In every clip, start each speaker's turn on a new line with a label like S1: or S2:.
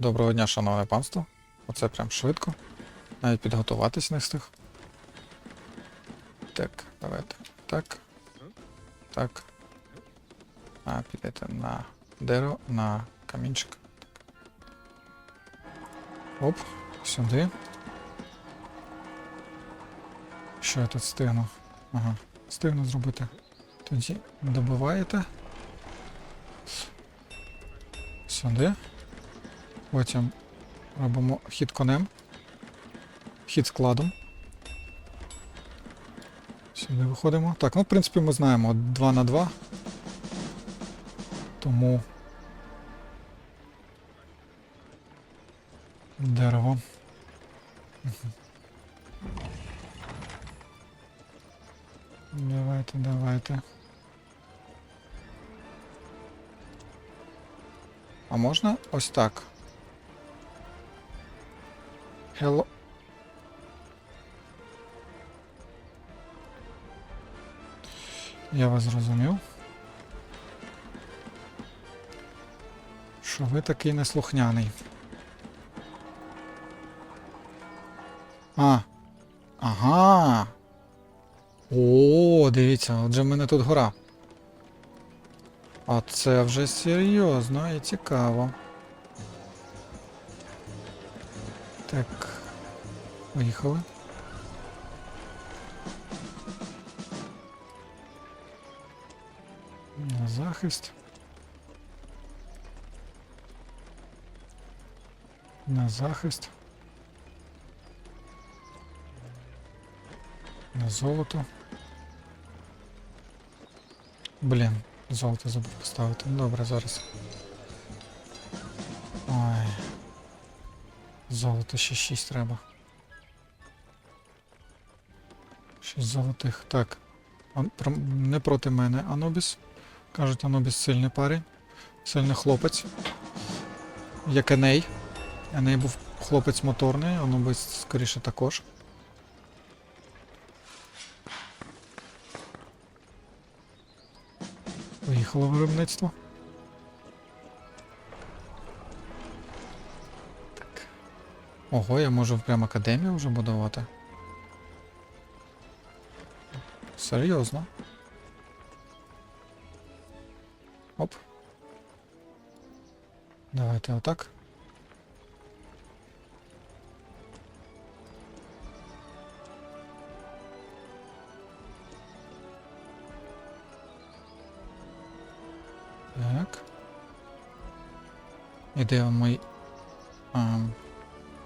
S1: Доброго дня, шановне панство. Оце прям швидко. Навіть підготуватись не встиг. Так, давайте. Так. Так. А, підете на дерево, на камінчик. Оп, сюди. Що я тут встигну? Ага, встигну зробити. Тоді добиваєте. Сюди. Потім робимо хід конем. Хід складом. Сюди виходимо. Так, ну в принципі ми знаємо 2 на 2. Тому. Дерево. Давайте, давайте. А можна ось так? Hello. Я вас зрозумів. Що ви такий неслухняний. А. Ага. О, дивіться, отже в мене тут гора. А це вже серйозно і цікаво. Так. Поїхали. На захист. На захист. На золото. Блін, золото забув поставити. Ну, Добре, зараз. Ой. Золото ще 6 треба. Золотих. Так. Не проти мене Анубіс. Кажуть, Анубіс сильний парень. Сильний хлопець. Як Еней. Еней був хлопець моторний, Анубіс скоріше також. Поїхало виробництво. Так. Ого, я можу прямо академію вже будувати. Серйозно. Оп. Давайте отак. Так. І де мій ем,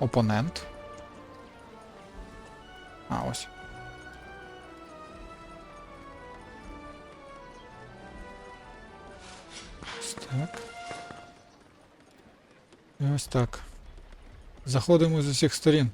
S1: опонент? А, ось. Так. І ось так. Заходимо з усіх сторін.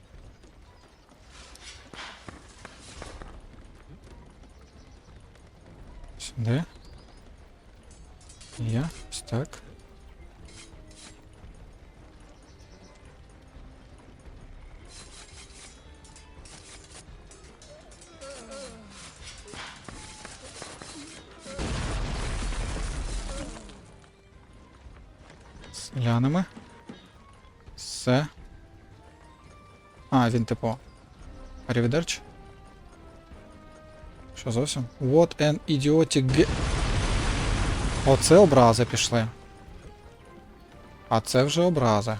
S1: Селянами. Все. А, він типу. Arrivederci. Що зовсім? What an idiotic ge- Оце образи пішли. А це вже образи.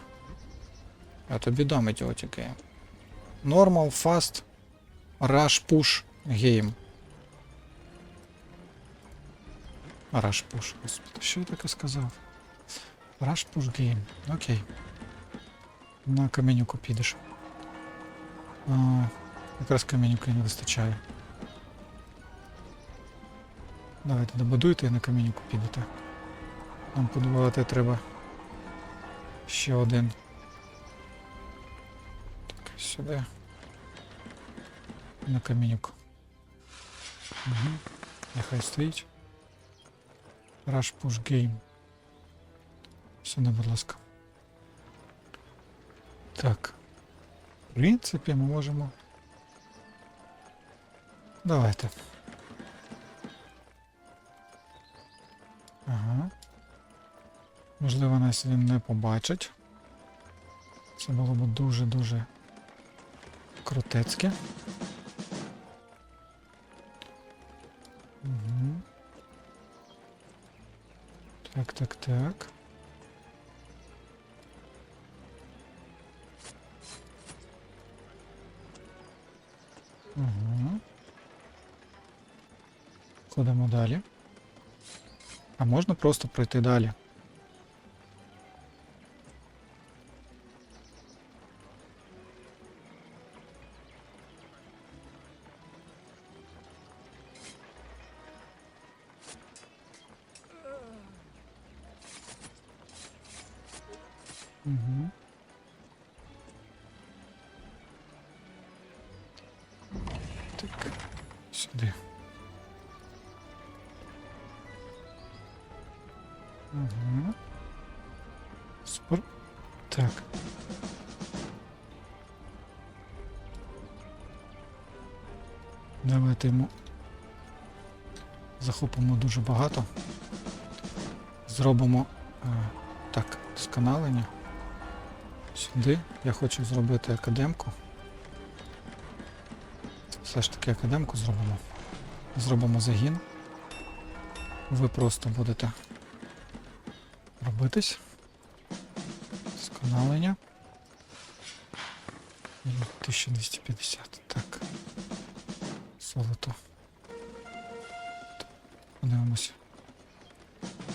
S1: Я тобі дам ідіотики. Normal, fast, rush, push, game. Rush push. Господи, що я таке сказав? Rush push game. Окей. На каменюку підеш. А, якраз каменюки не вистачає. Давайте добудуйте і на каменюку підете. Нам подобати треба ще один. Так, сюди. На каменюку. Угу. Нехай стоїть. Rush Push Game. Сюди, будь ласка. Так. В принципі, ми можемо. Давайте. Ага. Можливо, нас він не побачить. Це було б дуже-дуже крутецьке. Угу. Так, так, так. Ходимо далі. А можна просто пройти далі. Угу. Так, сюди. Угу. Супер. Так. Давайте йому захопимо дуже багато. Зробимо е, так, сканалення. Сюди. Я хочу зробити академку. Все ж таки академку зробимо. Зробимо загін. Ви просто будете робитись. Сканалення. І 1250. Так. Золото. Подивимося.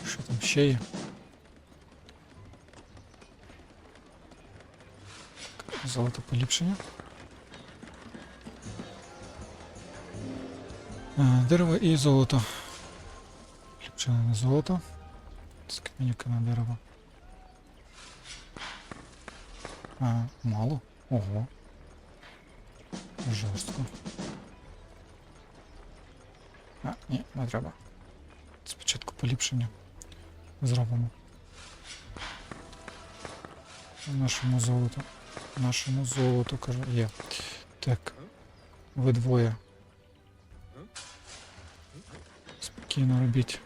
S1: Що там ще є? Золото поліпшення. А, Дерево і золото. Поліпшене на золото. З камінюка на дерево. А, мало. Ого. Жорстко. А, ні, не треба. Спочатку поліпшення зробимо. Нашому золоту. Нашому золоту, кажу, є. Так. Ви двоє. Спокійно робіть.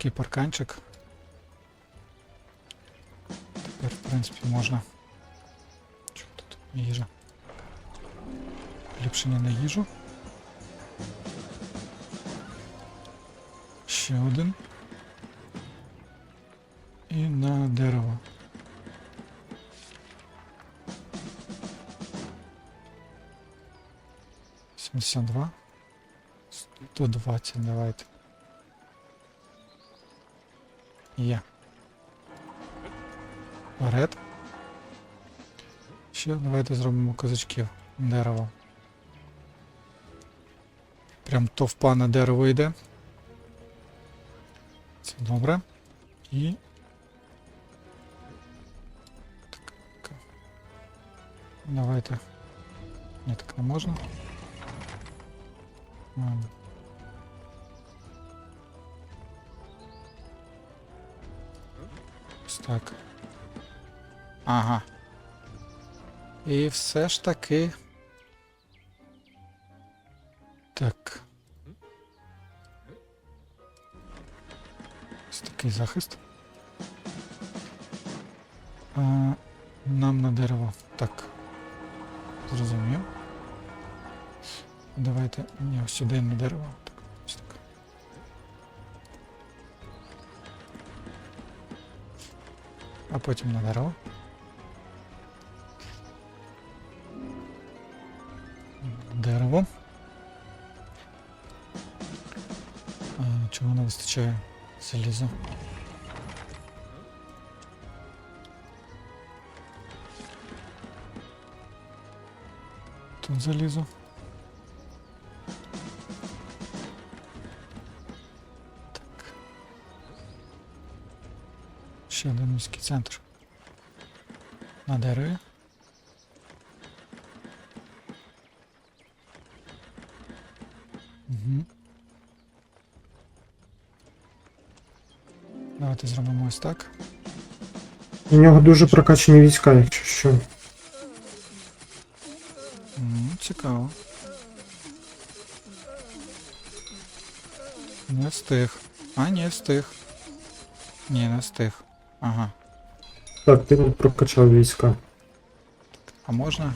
S1: Такий парканчик. Тепер, в принципі, можна. Що тут? Їжа. Поліпшення на їжу. Ще один. І на дерево. Сімдесят два. 120, давайте. Є. Вперед. Ще давайте зробимо козачків. Дерево. Прям товпа на дерево йде. Це добре. І. Так. Давайте. Ні, так не можна. Ладно. Так. Ага. І все ж таки. Так. Ось такий захист. А, нам на дерево. Так. Зрозумів. Давайте. Ні, сюди на дерево. А потім на дерево. Дерево. А, чого не вистачає? Залізо. Тут залізо. Ще один міський центр. На дереві. Угу. Давайте зробимо ось так.
S2: У нього дуже прокачані війська, якщо що.
S1: М, Цікаво. Не встиг. А, ні, встиг. Ні, не встиг. Ага.
S2: Так, ти прокачав війська.
S1: А можна?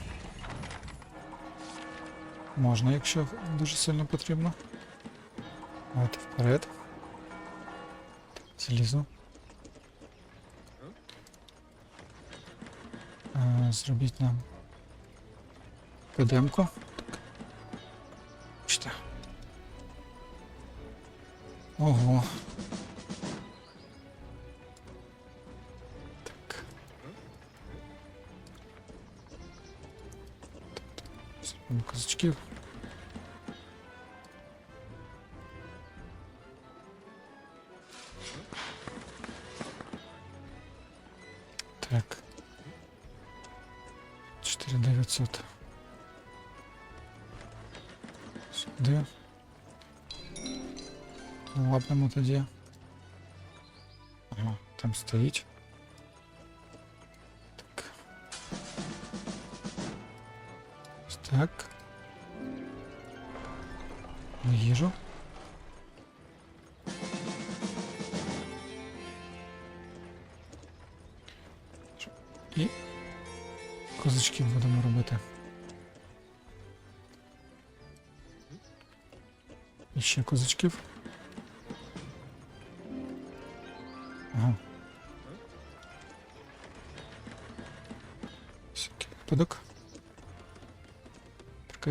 S1: Можна, якщо дуже сильно потрібно. Давайте вперед. Залізу. Е, Зробіть нам Підемку. Так. Ого. Зробимо козачків. Так. 4900. Сюди. Лапнемо тоді. Ага, там стоїть. Так. Їжу. І козачків будемо робити. І ще козачків.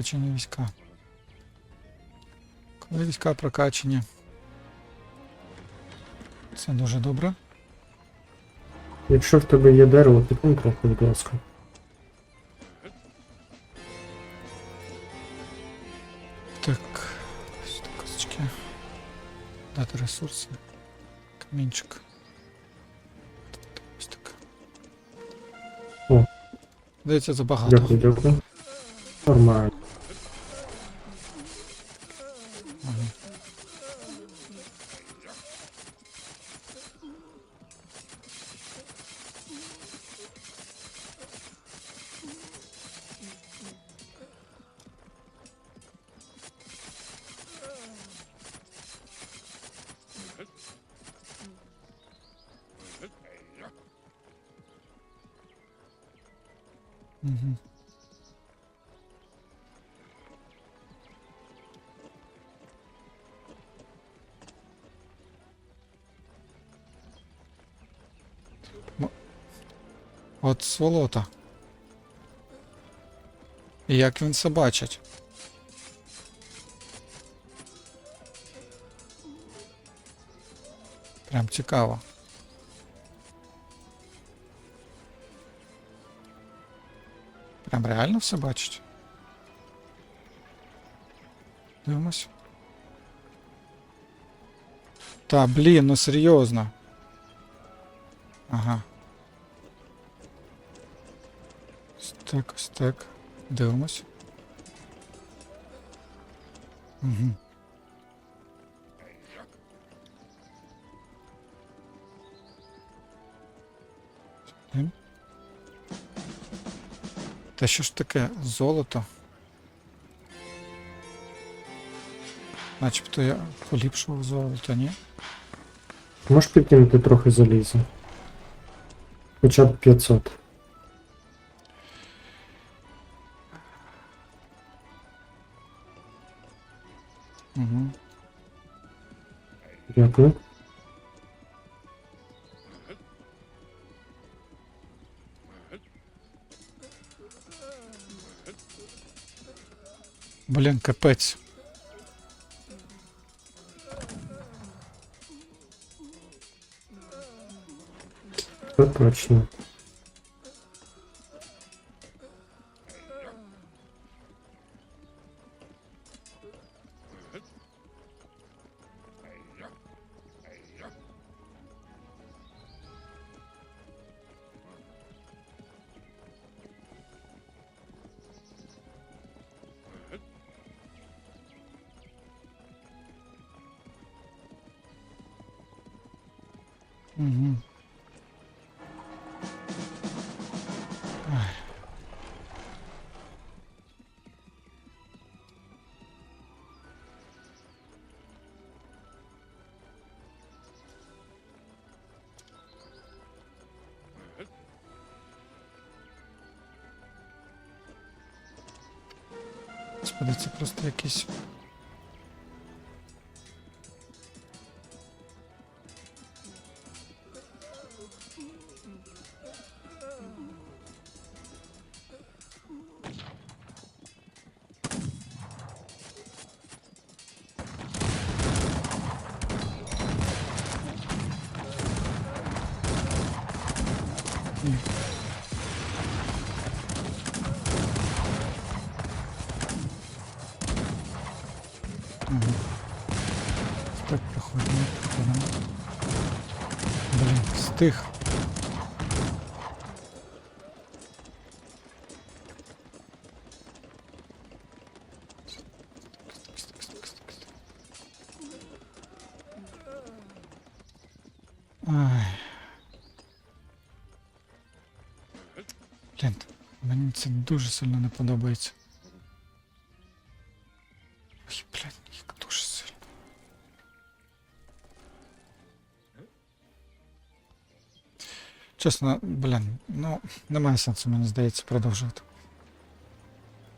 S1: Прокачані війська. Коли війська прокачані. Це дуже добре.
S2: Якщо в тебе є дерево, підкинь трохи, будь ласка.
S1: Так, ось так, козачки. Дати ресурси. Камінчик. Так, Ось так.
S2: О.
S1: Здається, забагато.
S2: Дякую, дякую. Нормально.
S1: Мгм. От сволота. Як він це бачить? Прям цікаво. Прям реально все бачить? Дивимось. Та, блін, ну серйозно. Ага. Ось Так, ось. Дивимось. Угу. Та що ж таке золото? Начебто я поліпшував золото, ні?
S2: Можеш підкинути трохи заліза? Хоча б 500.
S1: Угу.
S2: Дякую.
S1: Блін, капець.
S2: Це точно.
S1: Угу. Господи, це просто якийсь Так, проходимо, проходимо. Блін, встиг. Ай. Блін, мені це дуже сильно не подобається. Чесно, блін, ну, немає сенсу, мені здається, продовжувати.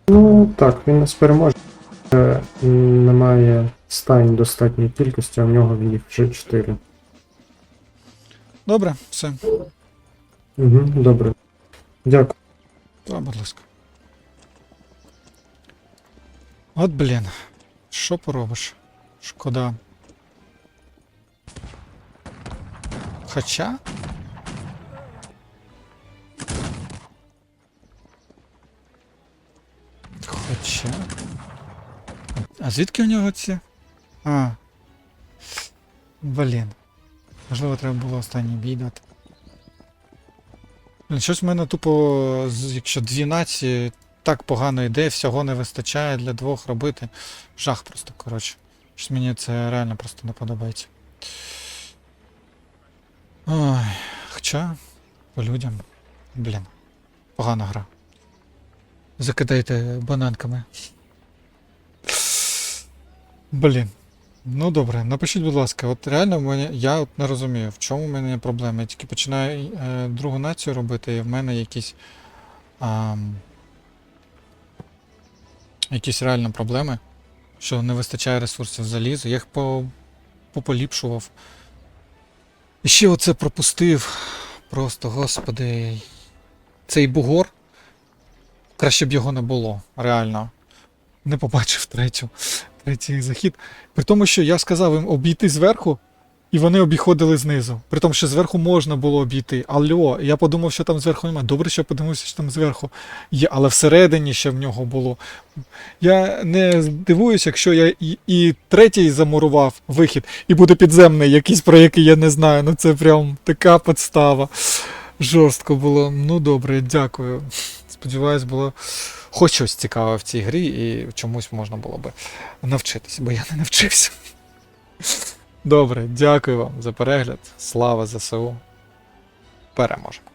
S2: Ну так, він нас переможе. Е, Немає стань достатньої кількості, а в нього їх вже 4.
S1: Добре, все.
S2: Угу, добре. Дякую.
S1: Та, будь ласка. От блін. Що поробиш? Шкода. Хоча. Хоча. А звідки у нього ці? А. Блін. Можливо, треба було останній бій дати. Блін, щось в мене тупо, якщо дві нації так погано йде, всього не вистачає для двох робити. Жах просто, коротше. Щось мені це реально просто не подобається. Ой, хоча, по людям. Блін. Погана гра. Закидайте бананками. Блін. Ну добре, напишіть, будь ласка, от реально мене, я от не розумію, в чому в мене є проблема. Я тільки починаю е, другу націю робити, і в мене якісь. ам, якісь реально проблеми, що не вистачає ресурсів залізу. Я їх по, пополіпшував. І ще оце пропустив. Просто, господи. Цей бугор. Краще б його не було, реально. Не побачив третю, третій захід. При тому, що я сказав їм обійти зверху, і вони обіходили знизу. При тому, що зверху можна було обійти. Алло, я подумав, що там зверху немає. Добре, що я подивився, що там зверху є, але всередині ще в нього було. Я не здивуюсь, якщо я і, і третій замурував вихід, і буде підземний якийсь, про який я не знаю. Ну це прям така подстава. Жорстко було. Ну добре, дякую. Сподіваюсь, було хоч щось цікаве в цій грі, і чомусь можна було би навчитися, бо я не навчився. Добре, дякую вам за перегляд. Слава ЗСУ. Переможемо.